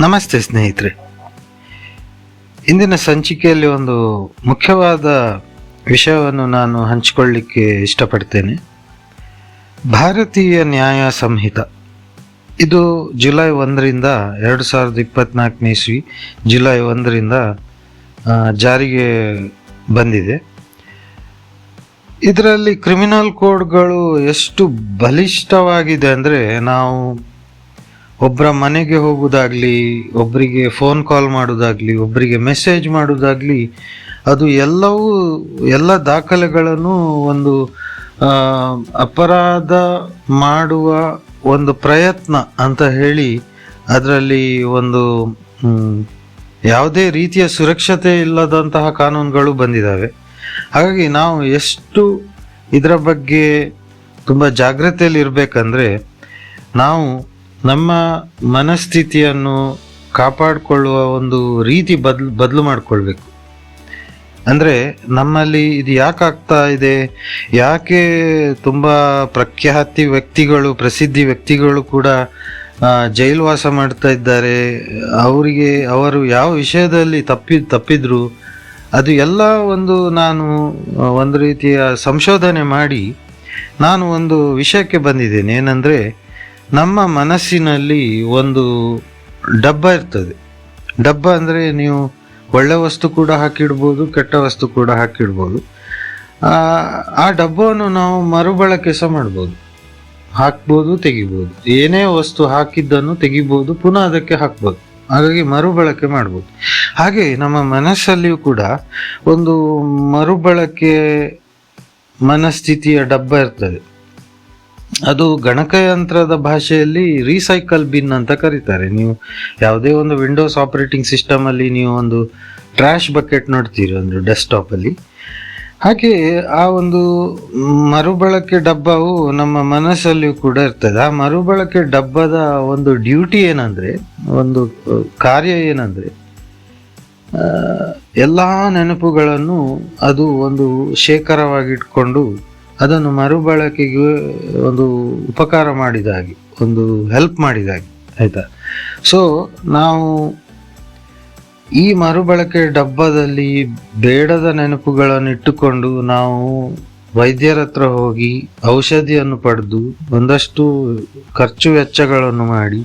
ನಮಸ್ತೆ ಸ್ನೇಹಿತರೆ. ಇಂದಿನ ಸಂಚಿಕೆಯಲ್ಲಿ ಒಂದು ಮುಖ್ಯವಾದ ವಿಷಯವನ್ನು ನಾನು ಹಂಚಿಕೊಳ್ಳಿಕ್ಕೆ ಇಷ್ಟಪಡ್ತೇನೆ. ಭಾರತೀಯ ನ್ಯಾಯ ಸಂಹಿತ. ಇದು ಜುಲೈ ಒಂದರಿಂದ ಎರಡು ಸಾವಿರದ ಇಪ್ಪತ್ನಾಲ್ಕನೇ ಇಸ್ವಿ ಜುಲೈ ಒಂದರಿಂದ ಜಾರಿಗೆ ಬಂದಿದೆ. ಇದರಲ್ಲಿ ಕ್ರಿಮಿನಲ್ ಕೋಡ್ಗಳು ಎಷ್ಟು ಬಲಿಷ್ಠವಾಗಿದೆ ಅಂದರೆ ನಾವು ಒಬ್ಬರ ಮನೆಗೆ ಹೋಗೋದಾಗ್ಲಿ ಒಬ್ಬರಿಗೆ ಫೋನ್ ಕಾಲ್ ಮಾಡೋದಾಗ್ಲಿ ಒಬ್ಬರಿಗೆ ಮೆಸೇಜ್ ಮಾಡೋದಾಗ್ಲಿ, ಅದು ಎಲ್ಲವೂ, ಎಲ್ಲ ದಾಖಲೆಗಳನ್ನು ಒಂದು ಅಪರಾಧ ಮಾಡುವ ಒಂದು ಪ್ರಯತ್ನ ಅಂತ ಹೇಳಿ ಅದರಲ್ಲಿ ಒಂದು ಯಾವುದೇ ರೀತಿಯ ಸುರಕ್ಷತೆ ಇಲ್ಲದಂತಹ ಕಾನೂನುಗಳು ಬಂದಿದ್ದಾವೆ ಹಾಗಾಗಿ ನಾವು ಎಷ್ಟು ಇದರ ಬಗ್ಗೆ ತುಂಬ ಜಾಗ್ರತೆಯಲ್ಲಿ ಇರಬೇಕಂದ್ರೆ, ನಾವು ನಮ್ಮ ಮನಸ್ಥಿತಿಯನ್ನು ಕಾಪಾಡಿಕೊಳ್ಳುವ ಒಂದು ರೀತಿ ಬದ್ಲು, ಬದಲು ಮಾಡಿಕೊಳ್ಬೇಕು. ಅಂದರೆ ನಮ್ಮಲ್ಲಿ ಇದು ಯಾಕೆ ಆಗ್ತಾ ಇದೆ? ಯಾಕೆ ತುಂಬ ಪ್ರಖ್ಯಾತಿ ವ್ಯಕ್ತಿಗಳು, ಪ್ರಸಿದ್ಧಿ ವ್ಯಕ್ತಿಗಳು ಕೂಡ ಜೈಲ್ವಾಸ ಮಾಡ್ತಾ ಇದ್ದಾರೆ? ಅವರಿಗೆ, ಅವರು ಯಾವ ವಿಷಯದಲ್ಲಿ ತಪ್ಪಿ, ತಪ್ಪಿದ್ರು? ಅದು ಎಲ್ಲ ಒಂದು ನಾನು ಒಂದು ರೀತಿಯ ಸಂಶೋಧನೆ ಮಾಡಿ, ನಾನು ಒಂದು ವಿಷಯಕ್ಕೆ ಬಂದಿದ್ದೇನೆ. ಏನಂದರೆ ನಮ್ಮ ಮನಸ್ಸಿನಲ್ಲಿ ಒಂದು ಡಬ್ಬ ಇರ್ತದೆ. ಡಬ್ಬ ಅಂದರೆ ನೀವು ಒಳ್ಳೆ ವಸ್ತು ಕೂಡ ಹಾಕಿಡ್ಬೋದು ಕೆಟ್ಟ ವಸ್ತು ಕೂಡ ಹಾಕಿಡ್ಬೋದು. ಆ, ಡಬ್ಬವನ್ನು ನಾವು ಮರುಬಳಕೆ ಸಹ ಮಾಡ್ಬೋದು. ಹಾಕ್ಬೋದು ತೆಗಿಬೋದು. ಏನೇ ವಸ್ತು ಹಾಕಿದ್ದನ್ನು ತೆಗಿಬೋದು ಪುನಃ ಅದಕ್ಕೆ ಹಾಕ್ಬೋದು. ಹಾಗಾಗಿ ಮರುಬಳಕೆ ಮಾಡ್ಬೋದು. ಹಾಗೆ ನಮ್ಮ ಮನಸ್ಸಲ್ಲಿಯೂ ಕೂಡ ಒಂದು ಮರುಬಳಕೆ ಮನಸ್ಥಿತಿಯ ಡಬ್ಬ ಇರ್ತದೆ. ಅದು ಗಣಕಯಂತ್ರದ ಭಾಷೆಯಲ್ಲಿ ರೀಸೈಕಲ್ ಬಿನ್ ಅಂತ ಕರೀತಾರೆ. ನೀವು ಯಾವುದೇ ಒಂದು ವಿಂಡೋಸ್ ಆಪರೇಟಿಂಗ್ ಸಿಸ್ಟಮ್ ಅಲ್ಲಿ ನೀವು ಒಂದು ಟ್ರ್ಯಾಶ್ ಬಕೆಟ್ ನೋಡ್ತೀರಿ, ಒಂದು ಡೆಸ್ಕ್ಟಾಪಲ್ಲಿ ಹಾಗೆ ಆ ಒಂದು ಮರುಬಳಕೆ ಡಬ್ಬವು ನಮ್ಮ ಮನಸ್ಸಲ್ಲಿಯೂ ಕೂಡ ಇರ್ತದೆ. ಆ ಮರುಬಳಕೆ ಡಬ್ಬದ ಒಂದು ಡ್ಯೂಟಿ ಏನಂದ್ರೆ, ಒಂದು ಕಾರ್ಯ ಏನಂದ್ರೆ ಎಲ್ಲಾ ನೆನಪುಗಳನ್ನು ಅದು ಒಂದು ಶೇಖರವಾಗಿಟ್ಕೊಂಡು ಅದನ್ನು ಮರುಬಳಕೆಗೆ ಒಂದು ಉಪಕಾರ ಮಾಡಿದ ಹಾಗೆ ಒಂದು ಹೆಲ್ಪ್ ಮಾಡಿದ ಹಾಗೆ ಆಯ್ತಾ? ಸೊ ನಾವು ಈ ಮರುಬಳಕೆ ಡಬ್ಬದಲ್ಲಿ ಬೇಡದ ನೆನಪುಗಳನ್ನು ಇಟ್ಟುಕೊಂಡು ನಾವು ವೈದ್ಯರ ಹತ್ರ ಹೋಗಿ ಔಷಧಿಯನ್ನು ಪಡೆದು ಒಂದಷ್ಟು ಖರ್ಚು ವೆಚ್ಚಗಳನ್ನು ಮಾಡಿ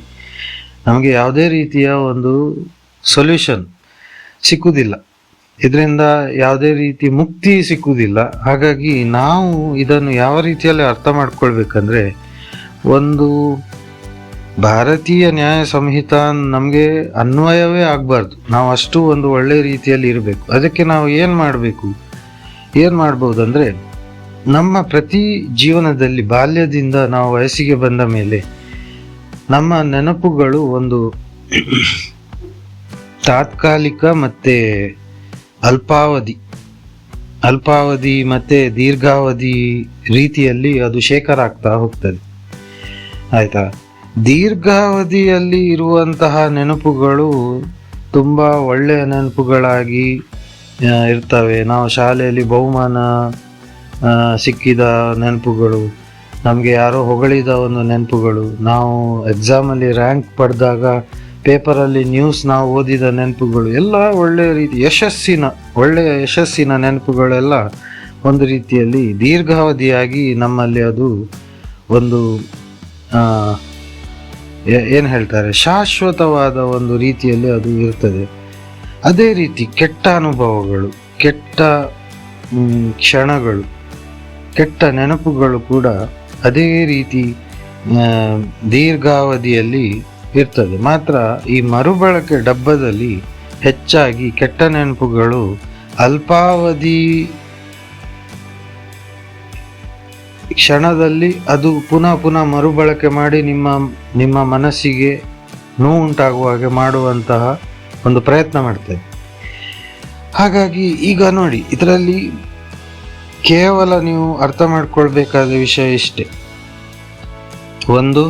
ನಮಗೆ ಯಾವುದೇ ರೀತಿಯ ಒಂದು ಸೊಲ್ಯೂಷನ್ ಸಿಕ್ಕುವುದಿಲ್ಲ ಇದರಿಂದ ಯಾವುದೇ ರೀತಿ ಮುಕ್ತಿ ಸಿಕ್ಕುವುದಿಲ್ಲ. ಹಾಗಾಗಿ ನಾವು ಇದನ್ನು ಯಾವ ರೀತಿಯಲ್ಲಿ ಅರ್ಥ ಮಾಡ್ಕೊಳ್ಬೇಕಂದ್ರೆ, ಒಂದು ಭಾರತೀಯ ನ್ಯಾಯ ಸಂಹಿತ ನಮಗೆ ಅನ್ವಯವೇ ಆಗಬಾರ್ದು. ನಾವು ಅಷ್ಟು ಒಂದು ಒಳ್ಳೆ ರೀತಿಯಲ್ಲಿ ಇರಬೇಕು. ಅದಕ್ಕೆ ನಾವು ಏನು ಮಾಡಬೇಕು? ಏನು ಮಾಡ್ಬೋದು ಅಂದರೆ ನಮ್ಮ ಪ್ರತಿ ಜೀವನದಲ್ಲಿ ಬಾಲ್ಯದಿಂದ ನಾವು ವಯಸ್ಸಿಗೆ ಬಂದ ಮೇಲೆ ನಮ್ಮ ನೆನಪುಗಳು ಒಂದು ತಾತ್ಕಾಲಿಕ ಮತ್ತೆ ಅಲ್ಪಾವಧಿ. ಅಲ್ಪಾವಧಿ ಮತ್ತೆ ದೀರ್ಘಾವಧಿ ರೀತಿಯಲ್ಲಿ ಅದು ಶೇಖರ ಆಗ್ತಾ ಹೋಗ್ತದೆ. ಆಯ್ತಾ? ದೀರ್ಘಾವಧಿಯಲ್ಲಿ ಇರುವಂತಹ ನೆನಪುಗಳು ತುಂಬ ಒಳ್ಳೆಯ ನೆನಪುಗಳಾಗಿ ಇರ್ತವೆ. ನಾವು ಶಾಲೆಯಲ್ಲಿ ಬಹುಮಾನ ಸಿಕ್ಕಿದ ನೆನಪುಗಳು, ನಮಗೆ ಯಾರೋ ಹೊಗಳಿದ ಒಂದು ನೆನಪುಗಳು. ನಾವು ಎಕ್ಸಾಮಲ್ಲಿ ರ್ಯಾಂಕ್ ಪಡೆದಾಗ ಪೇಪರಲ್ಲಿ ನ್ಯೂಸ್ ನಾವು ಓದಿದ ನೆನಪುಗಳು ಎಲ್ಲ ಒಳ್ಳೆಯ ರೀತಿ ಯಶಸ್ಸಿನ, ಒಳ್ಳೆಯ ಯಶಸ್ಸಿನ ನೆನಪುಗಳೆಲ್ಲ ಒಂದು ರೀತಿಯಲ್ಲಿ ದೀರ್ಘಾವಧಿಯಾಗಿ ನಮ್ಮಲ್ಲಿ ಅದು ಒಂದು ಏನು ಹೇಳ್ತಾರೆ? ಶಾಶ್ವತವಾದ ಒಂದು ರೀತಿಯಲ್ಲಿ ಅದು ಇರ್ತದೆ. ಅದೇ ರೀತಿ ಕೆಟ್ಟ ಅನುಭವಗಳು, ಕೆಟ್ಟ ಕ್ಷಣಗಳು, ಕೆಟ್ಟ ನೆನಪುಗಳು ಕೂಡ ಅದೇ ರೀತಿ ದೀರ್ಘಾವಧಿಯಲ್ಲಿ ಇರ್ತದೆ. ಮಾತ್ರ ಈ ಮರುಬಳಕೆ ಡಬ್ಬದಲ್ಲಿ ಹೆಚ್ಚಾಗಿ ಕೆಟ್ಟ ನೆನಪುಗಳು, ಅಲ್ಪಾವಧಿ ಕ್ಷಣದಲ್ಲಿ ಅದು ಪುನಃ ಪುನಃ ಮರುಬಳಕೆ ಮಾಡಿ ನಿಮ್ಮ ನಿಮ್ಮ ಮನಸ್ಸಿಗೆ ನೋವು ಉಂಟಾಗುವ ಹಾಗೆ ಮಾಡುವಂತಹ ಒಂದು ಪ್ರಯತ್ನ ಮಾಡ್ತೇವೆ ಹಾಗಾಗಿ ಈಗ ನೋಡಿ, ಇದರಲ್ಲಿ ಕೇವಲ ನೀವು ಅರ್ಥ ಮಾಡ್ಕೊಳ್ಬೇಕಾದ ವಿಷಯ ಇಷ್ಟೇ. ಒಂದು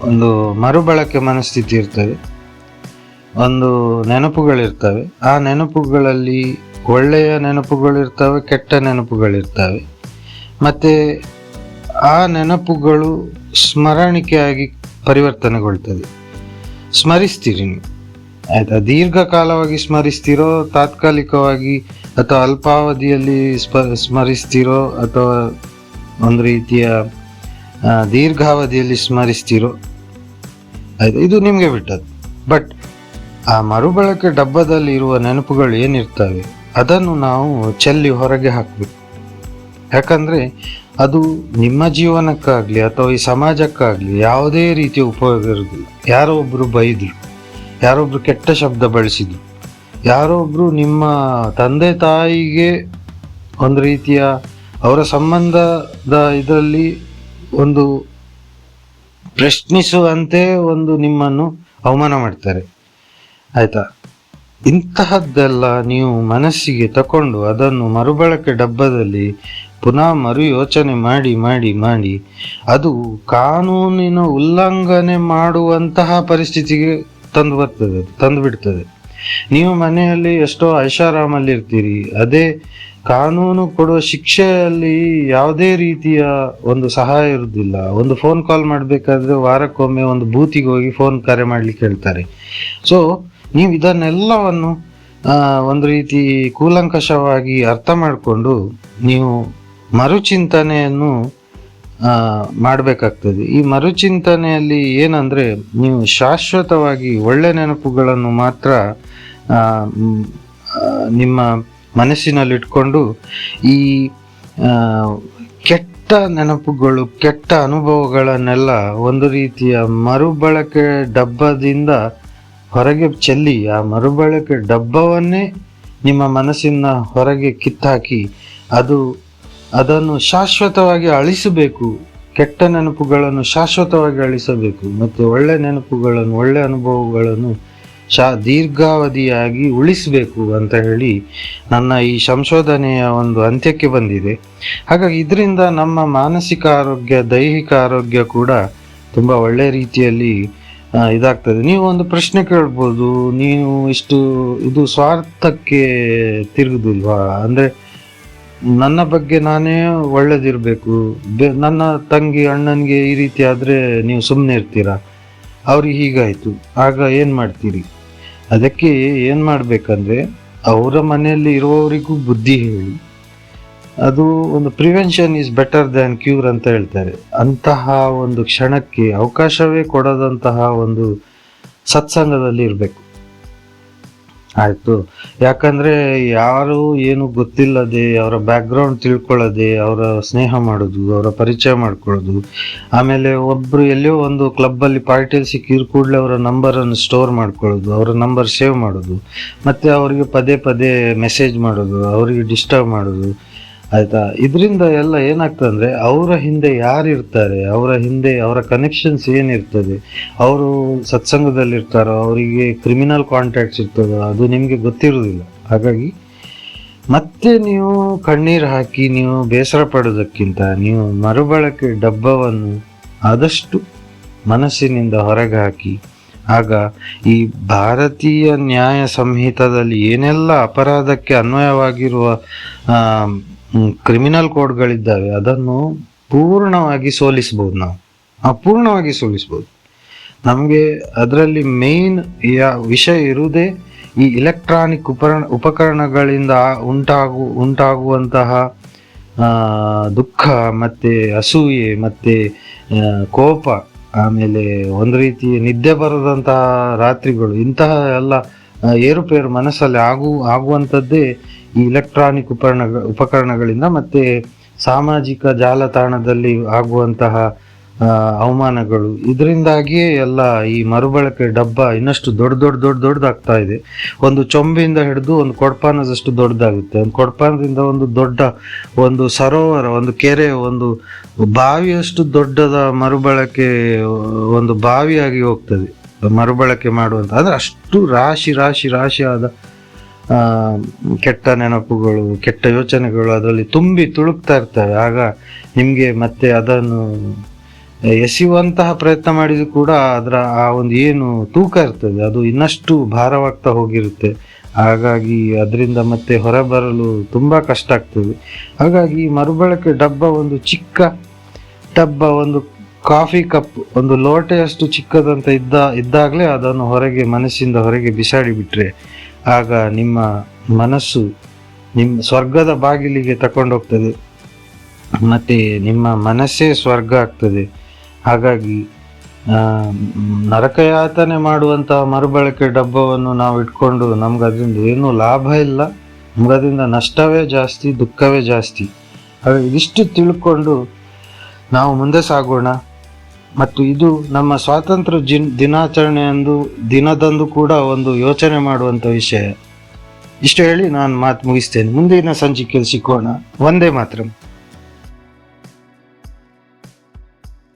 ಒಂದು ಮರುಬಳಕೆ ಮನಸ್ಥಿತಿ ಇರ್ತವೆ ಒಂದು ನೆನಪುಗಳಿರ್ತವೆ. ಆ ನೆನಪುಗಳಲ್ಲಿ ಒಳ್ಳೆಯ ನೆನಪುಗಳಿರ್ತವೆ ಕೆಟ್ಟ ನೆನಪುಗಳಿರ್ತವೆ ಮತ್ತು ಆ ನೆನಪುಗಳು ಸ್ಮರಣಿಕೆಯಾಗಿ ಪರಿವರ್ತನೆಗೊಳ್ತದೆ. ಸ್ಮರಿಸ್ತೀರಿ ನೀವು. ಆಯಿತಾ? ದೀರ್ಘಕಾಲವಾಗಿ ಸ್ಮರಿಸ್ತೀರೋ, ತಾತ್ಕಾಲಿಕವಾಗಿ ಅಥವಾ ಅಲ್ಪಾವಧಿಯಲ್ಲಿ ಸ್ಪ, ಸ್ಮರಿಸ್ತೀರೋ ಅಥವಾ ಒಂದು ರೀತಿಯ ದೀರ್ಘಾವಧಿಯಲ್ಲಿ ಸ್ಮರಿಸ್ತೀರೋ. ಆಯ್ತು, ಇದು ನಿಮಗೆ ಬಿಟ್ಟದ್ದು. ಬಟ್ ಆ ಮರುಬಳಕೆ ಡಬ್ಬದಲ್ಲಿ ಇರುವ ನೆನಪುಗಳು ಏನಿರ್ತವೆ, ಅದನ್ನು ನಾವು ಚೆಲ್ಲಿ ಹೊರಗೆ ಹಾಕಬೇಕು. ಯಾಕಂದರೆ ಅದು ನಿಮ್ಮ ಜೀವನಕ್ಕಾಗಲಿ ಅಥವಾ ಈ ಸಮಾಜಕ್ಕಾಗಲಿ ಯಾವುದೇ ರೀತಿಯ ಉಪಯೋಗ ಇರೋದಿಲ್ಲ ಯಾರೋ ಒಬ್ಬರು ಬೈದರು ಯಾರೊಬ್ಬರು ಕೆಟ್ಟ ಶಬ್ದ ಬಳಸಿದ್ರು, ಯಾರೋ ಒಬ್ಬರು ನಿಮ್ಮ ತಂದೆ ತಾಯಿಗೆ ಒಂದು ರೀತಿಯ ಅವರ ಸಂಬಂಧದ ಇದರಲ್ಲಿ ಒಂದು ಪ್ರಶ್ನಿಸುವಂತೆ ಒಂದು ನಿಮ್ಮನ್ನು ಅವಮಾನ ಮಾಡ್ತಾರೆ. ಆಯ್ತಾ? ಇಂತಹದ್ದೆಲ್ಲ ನೀವು ಮನಸ್ಸಿಗೆ ತಕೊಂಡು ಅದನ್ನು ಮರುಬಳಕೆ ಡಬ್ಬದಲ್ಲಿ ಪುನಃ ಮರು ಯೋಚನೆ ಮಾಡಿ ಮಾಡಿ ಮಾಡಿ, ಅದು ಕಾನೂನಿನ ಉಲ್ಲಂಘನೆ ಮಾಡುವಂತಹ ಪರಿಸ್ಥಿತಿಗೆ ತಂದು ಬರ್ತದೆ, ತಂದು ಬಿಡ್ತದೆ. ನೀವು ಮನೆಯಲ್ಲಿ ಎಷ್ಟೋ ಐಷಾರಾಮಲ್ಲಿ ಇರ್ತೀರಿ ಅದೇ ಕಾನೂನು ಕೊಡುವ ಶಿಕ್ಷೆಯಲ್ಲಿ ಯಾವುದೇ ರೀತಿಯ ಒಂದು ಸಹಾಯ ಇರುವುದಿಲ್ಲ. ಒಂದು ಫೋನ್ ಕಾಲ್ ಮಾಡಬೇಕಾದ್ರೆ ವಾರಕ್ಕೊಮ್ಮೆ ಒಂದು ಬೂತಿಗೆ ಹೋಗಿ ಫೋನ್ ಕರೆ ಮಾಡ್ಲಿಕ್ಕೆ ಹೇಳ್ತಾರೆ. ಸೊ ನೀವು ಇದನ್ನೆಲ್ಲವನ್ನು ಒಂದು ರೀತಿ ಕೂಲಂಕಷವಾಗಿ ಅರ್ಥ ಮಾಡಿಕೊಂಡು ನೀವು ಮರುಚಿಂತನೆಯನ್ನು ಮಾಡಬೇಕಾಗ್ತದೆ. ಈ ಮರುಚಿಂತನೆಯಲ್ಲಿ ಏನಂದ್ರೆ ನೀವು ಶಾಶ್ವತವಾಗಿ ಒಳ್ಳೆ ನೆನಪುಗಳನ್ನು ಮಾತ್ರ ನಿಮ್ಮ ಮನಸ್ಸಿನಲ್ಲಿ ಇಟ್ಕೊಂಡು ಈ ಕೆಟ್ಟ ನೆನಪುಗಳು, ಕೆಟ್ಟ ಅನುಭವಗಳನ್ನೆಲ್ಲ ಒಂದು ರೀತಿಯ ಮರುಬಳಕೆ ಡಬ್ಬದಿಂದ ಹೊರಗೆ ಚೆಲ್ಲಿ ಆ ಮರುಬಳಕೆ ಡಬ್ಬವನ್ನೇ ನಿಮ್ಮ ಮನಸ್ಸಿನ ಹೊರಗೆ ಕಿತ್ತಾಕಿ ಅದು, ಅದನ್ನು ಶಾಶ್ವತವಾಗಿ ಅಳಿಸಬೇಕು. ಕೆಟ್ಟ ನೆನಪುಗಳನ್ನು ಶಾಶ್ವತವಾಗಿ ಅಳಿಸಬೇಕು. ಮತ್ತು ಒಳ್ಳೆ ನೆನಪುಗಳನ್ನು, ಒಳ್ಳೆ ಅನುಭವಗಳನ್ನು ಶಾ ದೀರ್ಘಾವಧಿಯಾಗಿ ಉಳಿಸಬೇಕು ಅಂತ ಹೇಳಿ ನನ್ನ ಈ ಸಂಶೋಧನೆಯ ಒಂದು ಅಂತ್ಯಕ್ಕೆ ಬಂದಿದೆ. ಹಾಗಾಗಿ ಇದರಿಂದ ನಮ್ಮ ಮಾನಸಿಕ ಆರೋಗ್ಯ, ದೈಹಿಕ ಆರೋಗ್ಯ ಕೂಡ ತುಂಬ ಒಳ್ಳೆ ರೀತಿಯಲ್ಲಿ ಇದಾಗ್ತದೆ. ನೀವು ಒಂದು ಪ್ರಶ್ನೆ ಕೇಳ್ಬೋದು, ನೀವು ಇಷ್ಟು ಇದು ಸ್ವಾರ್ಥಕ್ಕೆ ತಿರುಗುದಿಲ್ವಾ? ಅಂದರೆ ನನ್ನ ಬಗ್ಗೆ ನಾನೇ ಒಳ್ಳೇದಿರಬೇಕು. ನನ್ನ ತಂಗಿ ಅಣ್ಣನಿಗೆ ಈ ರೀತಿ ಆದರೆ ನೀವು ಸುಮ್ಮನೆ ಇರ್ತೀರಾ? ಅವ್ರಿಗೆ ಹೀಗಾಯಿತು. ಆಗ ಏನು ಮಾಡ್ತೀರಿ? ಅದಕ್ಕೆ ಏನು ಮಾಡ್ಬೇಕಂದ್ರೆ, ಅವರ ಮನೆಯಲ್ಲಿ ಇರುವವರಿಗೂ ಬುದ್ಧಿ ಹೇಳಿ. ಅದು ಒಂದು prevention is better than cure ಅಂತ ಹೇಳ್ತಾರೆ. ಅಂತಹ ಒಂದು ಕ್ಷಣಕ್ಕೆ ಅವಕಾಶವೇ ಕೊಡದಂತಹ ಒಂದು ಸತ್ಸಂಗದಲ್ಲಿ ಇರಬೇಕು. ಆಯ್ತು. ಯಾಕಂದ್ರೆ ಯಾರು ಏನು ಗೊತ್ತಿಲ್ಲದೆ, ಅವರ ಬ್ಯಾಕ್ಗ್ರೌಂಡ್ ತಿಳ್ಕೊಳ್ಳದೆ, ಅವರ ಸ್ನೇಹ ಮಾಡೋದು, ಅವರ ಪರಿಚಯ ಮಾಡ್ಕೊಳ್ಳೋದು. ಆಮೇಲೆ ಒಬ್ರು ಎಲ್ಲೋ ಒಂದು ಕ್ಲಬ್ ಅಲ್ಲಿ ಪಾರ್ಟಿಯಲ್ಲಿ ಸಿಕ್ಕಿದ ಕೂಡಲೇ ಅವರ ನಂಬರ್ ಅನ್ನು ಸ್ಟೋರ್ ಮಾಡ್ಕೊಳ್ಳೋದು, ಅವರ ನಂಬರ್ ಸೇವ್ ಮಾಡೋದು, ಮತ್ತೆ ಅವರಿಗೆ ಪದೇ ಪದೇ ಮೆಸೇಜ್ ಮಾಡೋದು, ಅವರಿಗೆ ಡಿಸ್ಟರ್ಬ್ ಮಾಡೋದು. ಆಯ್ತಾ? ಇದರಿಂದ ಎಲ್ಲ ಏನಾಗ್ತದೆ ಅಂದರೆ ಅವರ ಹಿಂದೆ ಯಾರು ಇರ್ತಾರೆ, ಅವರ ಹಿಂದೆ ಅವರ ಕನೆಕ್ಷನ್ಸ್ ಏನಿರ್ತದೆ ಅವರು ಸತ್ಸಂಗದಲ್ಲಿ ಇರ್ತಾರೋ, ಅವರಿಗೆ ಕ್ರಿಮಿನಲ್ ಕಾಂಟ್ಯಾಕ್ಟ್ಸ್ ಇರ್ತದೋ, ಅದು ನಿಮಗೆ ಗೊತ್ತಿರೋದಿಲ್ಲ. ಹಾಗಾಗಿ ಮತ್ತೆ ನೀವು ಕಣ್ಣೀರು ಹಾಕಿ ನೀವು ಬೇಸರ ಪಡೋದಕ್ಕಿಂತ ನೀವು ಮರುಬಳಕೆ ಡಬ್ಬವನ್ನು ಆದಷ್ಟು ಮನಸ್ಸಿನಿಂದ ಹೊರಗೆ ಹಾಕಿ ಆಗ ಈ ಭಾರತೀಯ ನ್ಯಾಯ ಸಂಹಿತದಲ್ಲಿ ಏನೆಲ್ಲ ಅಪರಾಧಕ್ಕೆ ಅನ್ವಯವಾಗಿರುವ ಕ್ರಿಮಿನಲ್ ಕೋಡ್ಗಳಿದ್ದಾವೆ ಅದನ್ನು ಪೂರ್ಣವಾಗಿ ಸೋಲಿಸ್ಬೋದು ನಾವು. ಅಪೂರ್ಣವಾಗಿ ಪೂರ್ಣವಾಗಿ ಸೋಲಿಸ್ಬೋದು. ನಮಗೆ ಅದರಲ್ಲಿ ಮೇನ್ ವಿಷಯ ಇರುವುದೇ ಈ ಇಲೆಕ್ಟ್ರಾನಿಕ್ ಉಪಕರಣ, ಉಪಕರಣಗಳಿಂದ ಉಂಟಾಗು, ಉಂಟಾಗುವಂತಹ ದುಃಖ ಮತ್ತೆ ಅಸೂಯೆ ಮತ್ತೆ ಕೋಪ, ಆಮೇಲೆ ಒಂದು ರೀತಿ ನಿದ್ದೆ ಬರದಂತಹ ರಾತ್ರಿಗಳು, ಇಂತಹ ಎಲ್ಲ ಏರುಪೇರು ಮನಸ್ಸಲ್ಲಿ ಆಗು, ಆಗುವಂಥದ್ದೇ ಈ ಎಲೆಕ್ಟ್ರಾನಿಕ್ ಉಪಕರಣ, ಉಪಕರಣಗಳಿಂದ ಮತ್ತೆ ಸಾಮಾಜಿಕ ಜಾಲತಾಣದಲ್ಲಿ ಆಗುವಂತಹ ಅವಮಾನಗಳು. ಇದರಿಂದಾಗಿಯೇ ಎಲ್ಲ ಈ ಮರುಬಳಕೆ ಡಬ್ಬ ಇನ್ನಷ್ಟು ದೊಡ್ಡ ದೊಡ್ಡ ದೊಡ್ಡ, ದೊಡ್ಡದಾಗ್ತಾ ಇದೆ. ಒಂದು ಚೊಂಬಿಂದ ಹಿಡಿದು ಒಂದು ಕೊಡ್ಪಾನದಷ್ಟು ದೊಡ್ಡದಾಗುತ್ತೆ. ಒಂದು ಕೊಡ್ಪಾನದಿಂದ ಒಂದು ದೊಡ್ಡ ಒಂದು ಸರೋವರ, ಒಂದು ಕೆರೆ, ಒಂದು ಬಾವಿಯಷ್ಟು ದೊಡ್ಡದ ಮರುಬಳಕೆ, ಒಂದು ಬಾವಿಯಾಗಿ ಹೋಗ್ತದೆ. ಮರುಬಳಕೆ ಮಾಡುವಂಥ ಅಂದರೆ ಅಷ್ಟು ರಾಶಿ ರಾಶಿ ರಾಶಿ ಆದ ಕೆಟ್ಟ ನೆನಪುಗಳು, ಕೆಟ್ಟ ಯೋಚನೆಗಳು ಅದರಲ್ಲಿ ತುಂಬಿ ತುಳುಕ್ತಾ ಇರ್ತವೆ. ಆಗ ನಿಮಗೆ ಮತ್ತೆ ಅದನ್ನು ಎಸೆಯುವಂತಹ ಪ್ರಯತ್ನ ಮಾಡಿದ್ರು ಕೂಡ ಅದರ ಆ ಒಂದು ಏನು ತೂಕ ಇರ್ತದೆ. ಅದು ಇನ್ನಷ್ಟು ಭಾರವಾಗ್ತಾ ಹೋಗಿರುತ್ತೆ. ಹಾಗಾಗಿ ಅದರಿಂದ ಮತ್ತೆ ಹೊರಬರಲು ತುಂಬ ಕಷ್ಟ ಆಗ್ತದೆ. ಹಾಗಾಗಿ ಮರುಬಳಕೆ ಡಬ್ಬ ಒಂದು ಚಿಕ್ಕ ಡಬ್ಬ ಒಂದು ಕಾಫಿ ಕಪ್ ಒಂದು ಲೋಟೆಯಷ್ಟು ಚಿಕ್ಕದಂತ ಇದ್ದ, ಇದ್ದಾಗಲೇ ಅದನ್ನು ಹೊರಗೆ, ಮನಸ್ಸಿಂದ ಹೊರಗೆ ಬಿಸಾಡಿ ಬಿಟ್ರೆ, ಆಗ ನಿಮ್ಮ ಮನಸ್ಸು ನಿಮ್ಮ ಸ್ವರ್ಗದ ಬಾಗಿಲಿಗೆ ತಕೊಂಡೋಗ್ತದೆ ಮತ್ತೆ ನಿಮ್ಮ ಮನಸ್ಸೇ ಸ್ವರ್ಗ ಆಗ್ತದೆ. ಹಾಗಾಗಿ ನರಕಯಾತನೆ ಮಾಡುವಂತಹ ಮರುಬಳಕೆ ಡಬ್ಬವನ್ನು ನಾವು ಇಟ್ಕೊಂಡು ನಮ್ಗೆ ಅದರಿಂದ ಏನೂ ಲಾಭ ಇಲ್ಲ. ನಮ್ಗೆ ಅದರಿಂದ ನಷ್ಟವೇ ಜಾಸ್ತಿ, ದುಃಖವೇ ಜಾಸ್ತಿ. ಹಾಗಾಗಿ ಇದಿಷ್ಟು ತಿಳ್ಕೊಂಡು ನಾವು ಮುಂದೆ ಸಾಗೋಣ. ಮತ್ತು ಇದು ನಮ್ಮ ಸ್ವಾತಂತ್ರ್ಯ ಜಿನ್ ದಿನಾಚರಣೆಯಂದು ದಿನದಂದು ಕೂಡ ಒಂದು ಯೋಚನೆ ಮಾಡುವಂಥ ವಿಷಯ. ಇಷ್ಟು ಹೇಳಿ ನಾನು ಮಾತು ಮುಗಿಸ್ತೇನೆ. ಮುಂದಿನ ಸಂಚಿಕೆಯಲ್ಲಿ ಸಿಕ್ಕೋಣ ಒಂದೇ ಮಾತ್ರ.